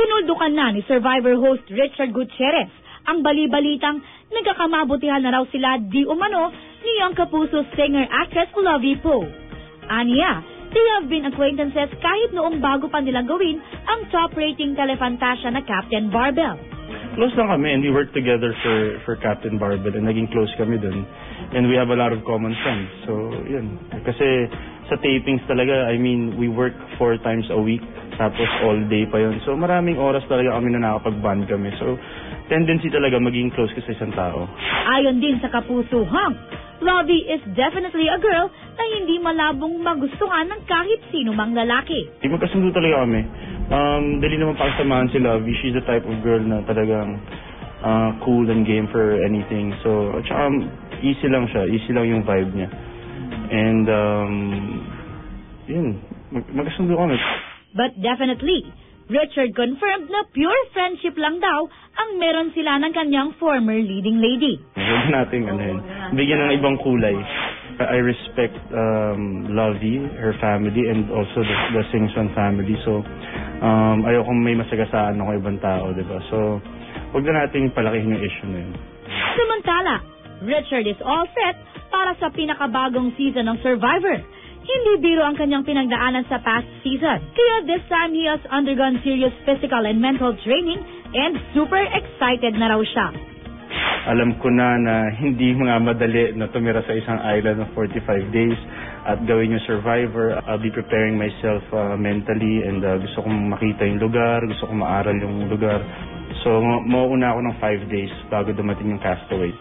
Tinuldukan na ni Survivor host Richard Gutierrez ang bali-balitang nagkakamabutihan na raw sila di umano ni Young Kapuso singer-actress Lovie Poe. Aniya, they have been acquaintances kahit noong bago pa nilang gawin ang top-rating telefantasya na Captain Barbell. Close lang kami and we worked together for for Captain Barbell and naging close kami dun. And we have a lot of common friends. So, yun. Kasi sa tapings talaga, I mean, we work four times a week tapos all day pa yun. So, maraming oras talaga kami na nakapag-band kami. So, tendency talaga maging close ka sa isang tao. Ayon din sa Kapuso Hunk, Lovie is definitely a girl na hindi malabong magustuhan ng kahit sino mang lalaki. Di magkasundo talaga kami. Um, dali naman pakasamahan si Lovey. She's the type of girl na talagang uh, cool and game for anything. So, at saka um, easy lang siya. Easy lang yung vibe niya. And, um, yun. Mag magkasundo kami. But definitely, Richard confirmed na pure friendship lang daw ang meron sila ng kanyang former leading lady. Huwag natin ano yun. Bigyan ng ibang kulay. I respect um, Lovey, her family, and also the, the Singson family. So, um, ayokong may masagasaan ako ibang tao, di ba? So, huwag na natin palakihin yung issue na yun. Samantala, Richard is all set para sa pinakabagong season ng Survivor. Hindi biro ang kanyang pinagdaanan sa past season. Kaya this time he has undergone serious physical and mental training and super excited na raw siya. alam ko na na hindi mga madali na tumira sa isang island ng 45 days at gawin yung survivor. I'll be preparing myself uh, mentally and uh, gusto kong makita yung lugar, gusto kong maaral yung lugar. So, ma- mauuna ako ng 5 days bago dumating yung castaway.